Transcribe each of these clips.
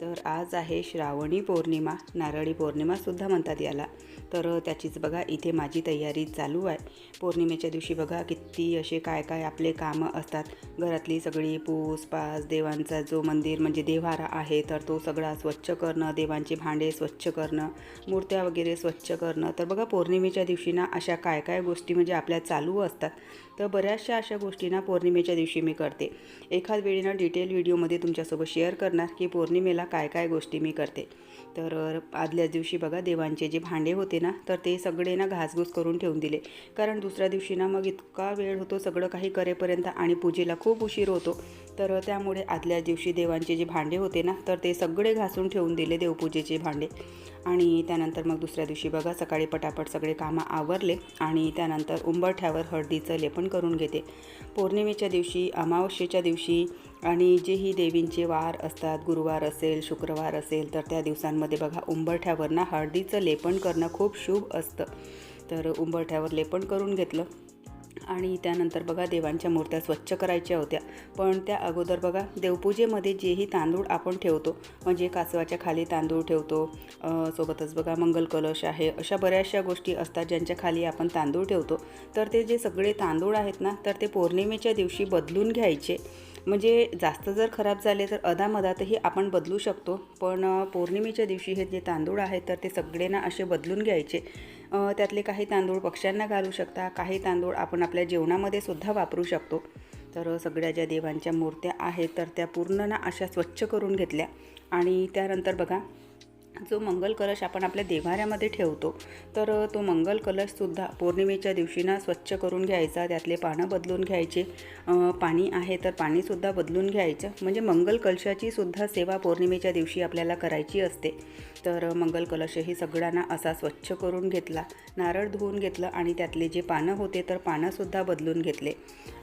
तर आज आहे श्रावणी पौर्णिमा नारळी पौर्णिमासुद्धा म्हणतात याला. तर त्याचीच बघा इथे माझी तयारी चालू आहे. पौर्णिमेच्या दिवशी बघा किती असे काय काय आपले कामं असतात. घरातली सगळी पूसपास देवांचा जो मंदिर म्हणजे देवारा आहे तर तो सगळा स्वच्छ करणं देवांचे भांडे स्वच्छ करणं मूर्त्या वगैरे स्वच्छ करणं. तर बघा पौर्णिमेच्या दिवशी ना अशा काय काय गोष्टी म्हणजे आपल्या चालू असतात. तर बऱ्याचशा अशा गोष्टी ना पौर्णिमेच्या दिवशी मी करते. एखाद वेळी डिटेल व्हिडिओमध्ये तुमच्यासोबत शेअर करणार की पौर्णिमेला काय काय गोष्टी मी करते. तर आदल्याच दिवशी बघा देवांचे जे भांडे होते ना तर ते सगळे ना घासघूस करून ठेवून दिले. कारण दुसऱ्या दिवशी ना मग इतका वेळ होतो सगळं काही करेपर्यंत आणि पूजेला खूप उशीर होतो. तर त्यामुळे आदल्या दिवशी देवांचे जे भांडे होते ना तर ते सगळे घासून ठेवून दिले देवपूजेचे भांडे. आणि त्यानंतर मग दुसऱ्या दिवशी बघा सकाळी पटापट सगळे कामं आवरले आणि त्यानंतर उंबरठ्यावर हळदीचं लेपन करून घेते. पौर्णिमेच्या दिवशी अमावस्येच्या दिवशी आणि जेही देवींचे वार असतात गुरुवार असेल शुक्रवार असेल तर त्या दिवसांमध्ये बघा उंबरठ्यावर ना हळदीचं लेपन करणं खूप शुभ असतं. तर उंबरठ्यावर लेपन करून घेतलं. आणि त्यानंतर बघा देवांच्या मूर्त्या स्वच्छ करायच्या होत्या. पण त्या अगोदर बघा देवपूजेमध्ये जेही तांदूळ आपण ठेवतो म्हणजे कासवाच्या खाली तांदूळ ठेवतो सोबतच बघा मंगल कलश आहे अशा बऱ्याचशा गोष्टी असतात ज्यांच्या खाली आपण तांदूळ ठेवतो. तर ते जे सगळे तांदूळ आहेत ना तर ते पौर्णिमेच्या दिवशी बदलून घ्यायचे. म्हणजे जास्त जर खराब झाले तर अदामधातही आपण बदलू शकतो पण पौर्णिमेच्या दिवशी हे जे तांदूळ आहेत तर ते सगळे ना असे बदलून घ्यायचे. त्यातले काही तांदूळ पक्ष्यांना घालू शकता काही तांदूळ आपण आपल्या जेवणामध्ये सुद्धा वापरू शकतो. तर सगळ्या ज्या देवांच्या मूर्त्या आहेत तर त्या पूर्ण ना अशा स्वच्छ करून घेतल्या. आणि त्यानंतर बघा जो मंगल कलश आपण आपल्या देव्हाऱ्यामध्ये ठेवतो तर तो मंगल कलशसुद्धा पौर्णिमेच्या दिवशी ना स्वच्छ करून घ्यायचा त्यातले पानं बदलून घ्यायचे पाणी आहे तर पाणीसुद्धा बदलून घ्यायचं. म्हणजे मंगल कलशाची सुद्धा सेवा पौर्णिमेच्या दिवशी आपल्याला करायची असते. तर मंगल कलशही सगळ्यांना असा स्वच्छ करून घेतला नारळ धुवून घेतलं आणि त्यातले जे पानं होते तर पानंसुद्धा बदलून घेतले.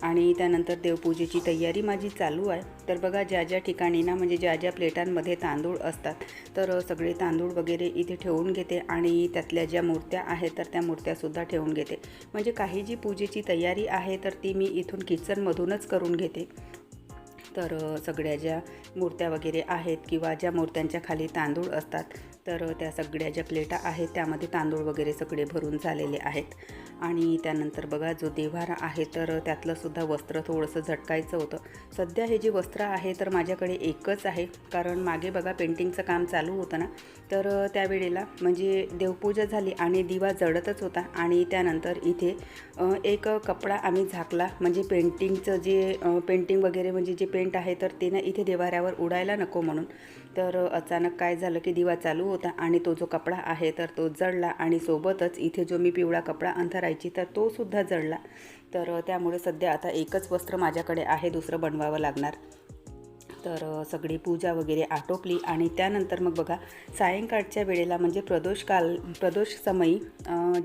आणि त्यानंतर देवपूजेची तयारी माझी चालू आहे. तर बघा ज्या ज्या ठिकाणी ना म्हणजे ज्या ज्या प्लेटांमध्ये तांदूळ असतात तर सगळे तांदूळ तांदूळ वगैरे इथे ठेवून घेते आणि त्यातल्या ज्या मूर्त्या आहेत तर त्या मूर्त्यासुद्धा ठेवून घेते. म्हणजे काही जी पूजेची तयारी आहे तर ती मी इथून किचनमधूनच करून घेते. तर सगळ्या ज्या मूर्त्या वगैरे आहेत किंवा ज्या मूर्त्यांच्या खाली तांदूळ असतात तर त्या सगळ्या ज्या प्लेटा आहेत त्यामध्ये तांदूळ वगैरे सगळे भरून झालेले आहेत. आणि त्यानंतर बघा जो देव्हारा आहे तर त्यातलंसुद्धा वस्त्र थोडंसं झटकायचं होतं. सध्या हे जे वस्त्र आहे तर माझ्याकडे एकच आहे. कारण मागे बघा पेंटिंगचं काम चालू होतं ना. तर त्यावेळेला म्हणजे देवपूजा झाली आणि दिवा जळतच होता. आणि त्यानंतर इथे एक कपडा आम्ही झाकला. म्हणजे पेंटिंगचं जे पेंटिंग वगैरे म्हणजे जे पेंट आहे तर ते ना इथे देवाऱ्यावर उडायला नको म्हणून. तर अचानक काय झालं की दिवा चालू होता आणि तो जो कपडा आहे तर तो जळला आणि सोबतच इथे जो मी पिवळा कपडा अंथरायची तर तो सुद्धा जळला. तर त्यामुळे सध्या आता एकच वस्त्र माझ्याकडे आहे दुसरं बनवावं लागणार. तर सगळी पूजा वगैरे आटोपली आणि त्यानंतर मग बघा सायंकाळच्या वेळेला म्हणजे प्रदोष काल प्रदोष समयी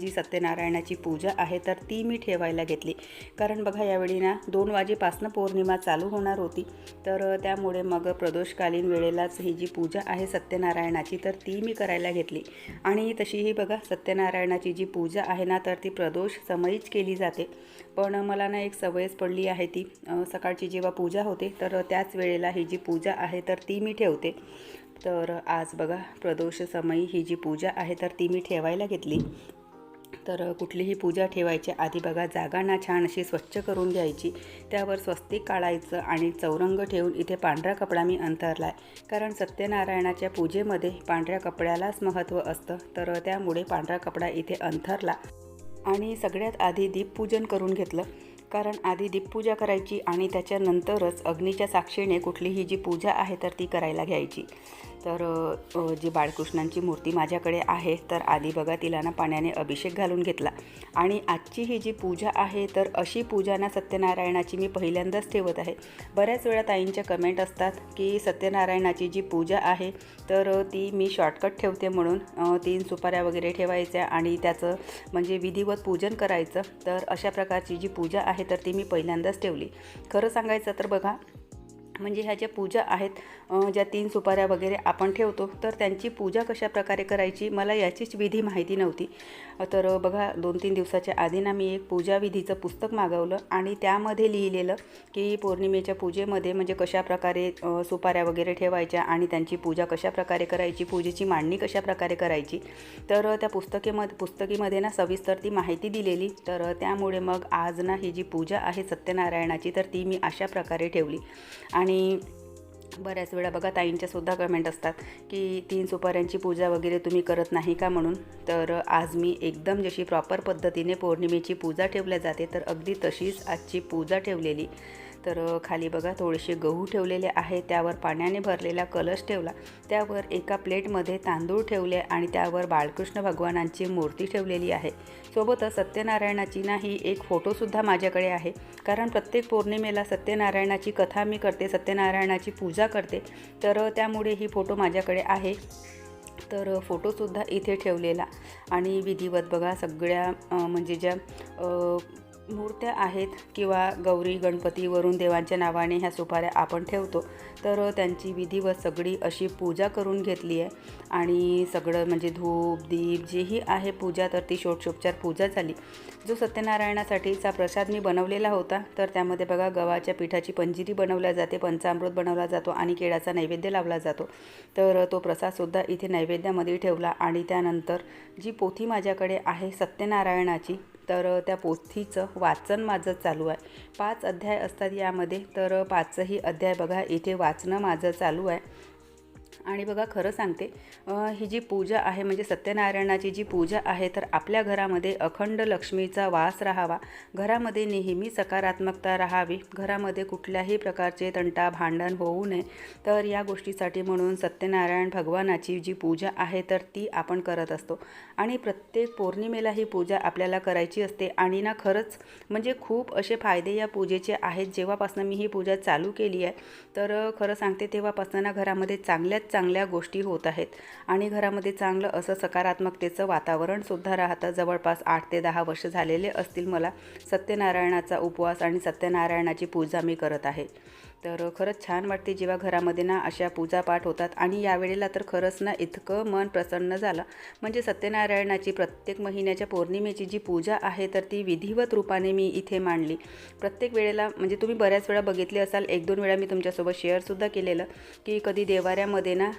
जी सत्यनारायणाची पूजा आहे तर ती मी ठेवायला घेतली. कारण बघा यावेळी ना दोन वाजेपासनं पौर्णिमा चालू होणार होती. तर त्यामुळे मग प्रदोषकालीन वेळेलाच ही जी पूजा आहे सत्यनारायणाची तर ती मी करायला घेतली. आणि तशीही बघा सत्यनारायणाची जी पूजा आहे ना तर ती प्रदोष समयीच केली जाते. पण मला ना एक सवयच पडली आहे ती. सकाळची जेव्हा पूजा होते तर त्याच वेळेला ही जी पूजा आहे तर ती मी ठेवते. तर आज बघा प्रदोष समयी ही जी पूजा आहे तर ती मी ठेवायला घेतली. तर कुठलीही पूजा ठेवायच्या आधी बघा जागा ना छान अशी स्वच्छ करून घ्यायची. त्यावर स्वस्तिक काढायचं आणि चौरंग ठेवून इथे पांढरा कपडा मी अंतरला आहे कारण सत्यनारायणाच्या पूजेमध्ये पांढऱ्या कपड्यालाच महत्त्व असतं. तर त्यामुळे पांढरा कपडा इथे अंथरला. आणि सगळ्यात आधी दीपपूजन करून घेतलं. कारण आधी दीपपूजा करायची आणि त्याच्यानंतरच अग्नीच्या साक्षीने कुठलीही जी पूजा आहे तर ती करायला घ्यायची. तर जी बाळकृष्णांची मूर्ती माझ्याकडे आहे तर आधी बघा तिला ना पाण्याने अभिषेक घालून घेतला. आणि आजची ही जी पूजा आहे तर अशी पूजा ना सत्यनारायणाची मी पहिल्यांदाच ठेवत आहे. बऱ्याच वेळा ताईंच्या कमेंट असतात की सत्यनारायणाची जी पूजा आहे तर ती मी शॉर्टकट ठेवते म्हणून तीन सुपाऱ्या वगैरे ठेवायच्या आणि त्याचं म्हणजे विधिवत पूजन करायचं. तर अशा प्रकारची जी पूजा आहे तर ती मी पहिल्यांदाच ठेवली. खरं सांगायचं तर बघा म्हणजे ह्या ज्या पूजा आहेत ज्या तीन सुपाऱ्या वगैरे आपण ठेवतो तर त्यांची पूजा कशा प्रकारे करायची मला याचीच विधी माहिती नव्हती. तर बघा दोन तीन दिवसाच्या आधी ना मी एक पूजाविधीचं पुस्तक मागवलं आणि त्यामध्ये लिहिलेलं की पौर्णिमेच्या पूजेमध्ये म्हणजे कशा प्रकारे सुपाऱ्या वगैरे ठेवायच्या आणि त्यांची पूजा कशा प्रकारे करायची पूजेची मांडणी कशा प्रकारे करायची. तर त्या पुस्तकेमध्ये पुस्तकीमध्ये ना सविस्तर ती माहिती दिलेली. तर त्यामुळे मग आज ना ही जी पूजा आहे सत्यनारायणाची तर ती मी अशा प्रकारे ठेवली. आणि आणि बऱ्याच वेळा बघा ताईंच्या सुद्धा कमेंट असतात की तीन सुपाऱ्यांची पूजा वगैरे तुम्ही करत नाही का म्हणून? तर आज मी एकदम जशी प्रॉपर पद्धतीने पौर्णिमेची पूजा ठेवल्या जाते तर अगदी तशीच आजची पूजा ठेवलेली. तर खाली बघा थोडेसे गहू ठेवलेले आहे त्यावर पाण्याने भरलेला कलश ठेवला. त्यावर एका प्लेटमध्ये तांदूळ ठेवले आणि त्यावर बाळकृष्ण भगवानांची मूर्ती ठेवलेली आहे. सोबतच सत्यनारायणाची नाही एक फोटोसुद्धा माझ्याकडे आहे. कारण प्रत्येक पौर्णिमेला सत्यनारायणाची कथा मी करते सत्यनारायणाची पूजा करते. तर त्यामुळे ही फोटो माझ्याकडे आहे. तर फोटोसुद्धा इथे ठेवलेला. आणि विधिवत बघा सगळ्या म्हणजे ज्या मूर्त्या आहेत किंवा गौरी गणपती वरून देवांच्या नावाने ह्या सुपाऱ्या आपण ठेवतो. तर त्यांची विधिवत सगळी अशी पूजा करून घेतली आहे. आणि सगळं म्हणजे धूप दीप जेही आहे पूजा तर ती षोडशोपचार पूजा झाली. जो सत्यनारायणासाठीचा प्रसाद मी बनवलेला होता तर त्यामध्ये बघा गव्हाच्या पिठाची पंजिरी बनवल्या जाते पंचामृत बनवला जातो आणि केळाचा नैवेद्य लावला जातो. तर तो प्रसादसुद्धा इथे नैवेद्यामध्ये ठेवला आणि त्यानंतर जी पोथी माझ्याकडे आहे सत्यनारायणाची तर त्या पोथीचं वाचन माझं चालू आहे. पाच अध्याय असतात यामध्ये तर पाचही अध्याय बघा इथे वाचणं माझं चालू आहे. आणि बघा खरं सांगते ही जी पूजा आहे म्हणजे सत्यनारायणाची जी पूजा आहे तर आपल्या घरामध्ये अखंड लक्ष्मीचा वास राहावा. घरामध्ये नेहमी सकारात्मकता राहावी. घरामध्ये कुठल्याही प्रकारचे तंटा भांडण होऊ नये. तर या गोष्टीसाठी म्हणून सत्यनारायण भगवानाची जी पूजा आहे तर ती आपण करत असतो. आणि प्रत्येक पौर्णिमेला ही पूजा आपल्याला करायची असते. आणि ना खरंच म्हणजे खूप असे फायदे या पूजेचे आहेत. जेव्हापासून मी ही पूजा चालू केली आहे तर खरं सांगते तेव्हापासून ना घरामध्ये चांगल्याच चांगल्या गोष्टी होत आहेत. आणि घरामध्ये चांगलं असं सकारात्मकतेचं वातावरणसुद्धा राहतं. जवळपास आठ ते दहा वर्ष झालेले असतील मला सत्यनारायणाचा उपवास आणि सत्यनारायणाची पूजा मी करत आहे. तर खरंच छान वाटते जेव्हा घरामध्ये ना अशा पूजापाठ होतात. आणि यावेळेला तर खरंच ना इतकं मन प्रसन्न झालं. म्हणजे सत्यनारायणाची प्रत्येक महिन्याच्या पौर्णिमेची जी पूजा आहे तर ती विधिवत रूपाने मी इथे मांडली. प्रत्येक वेळेला म्हणजे तुम्ही बऱ्याच वेळा बघितले असाल एक दोन वेळा मी तुमच्यासोबत शेअरसुद्धा केलेलं की कधी देवाऱ्यामध्ये ना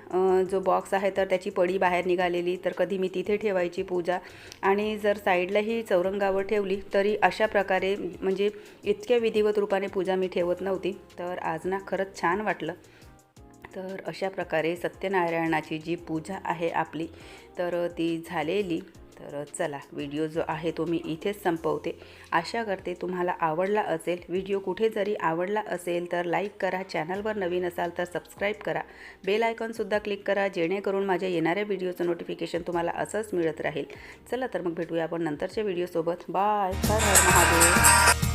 जो बॉक्स आहे तर त्याची पडी बाहेर निघालेली तर कधी मी तिथे ठेवायची पूजा. आणि जर साईडलाही चौरंगावर ठेवली तरी अशा प्रकारे म्हणजे इतक्या विधिवत रूपाने पूजा मी ठेवत नव्हती. तर आज ना खरंच छान वाटलं. तर अशा प्रकारे सत्यनारायणाची जी पूजा आहे आपली तर ती झालेली. तर चला व्हिडिओ जो आहे तो मी इथेच संपवते. आशा करते तुम्हाला आवडला असेल. व्हिडिओ कुठे जरी आवडला असेल तर लाईक करा चॅनलवर नवीन असाल तर सबस्क्राईब करा. बेल आयकॉनसुद्धा क्लिक करा जेणेकरून माझ्या येणाऱ्या व्हिडिओचं नोटिफिकेशन तुम्हाला असंच मिळत राहील. चला तर मग भेटूया आपण नंतरच्या व्हिडिओसोबत. बाय. हर हर महादेव.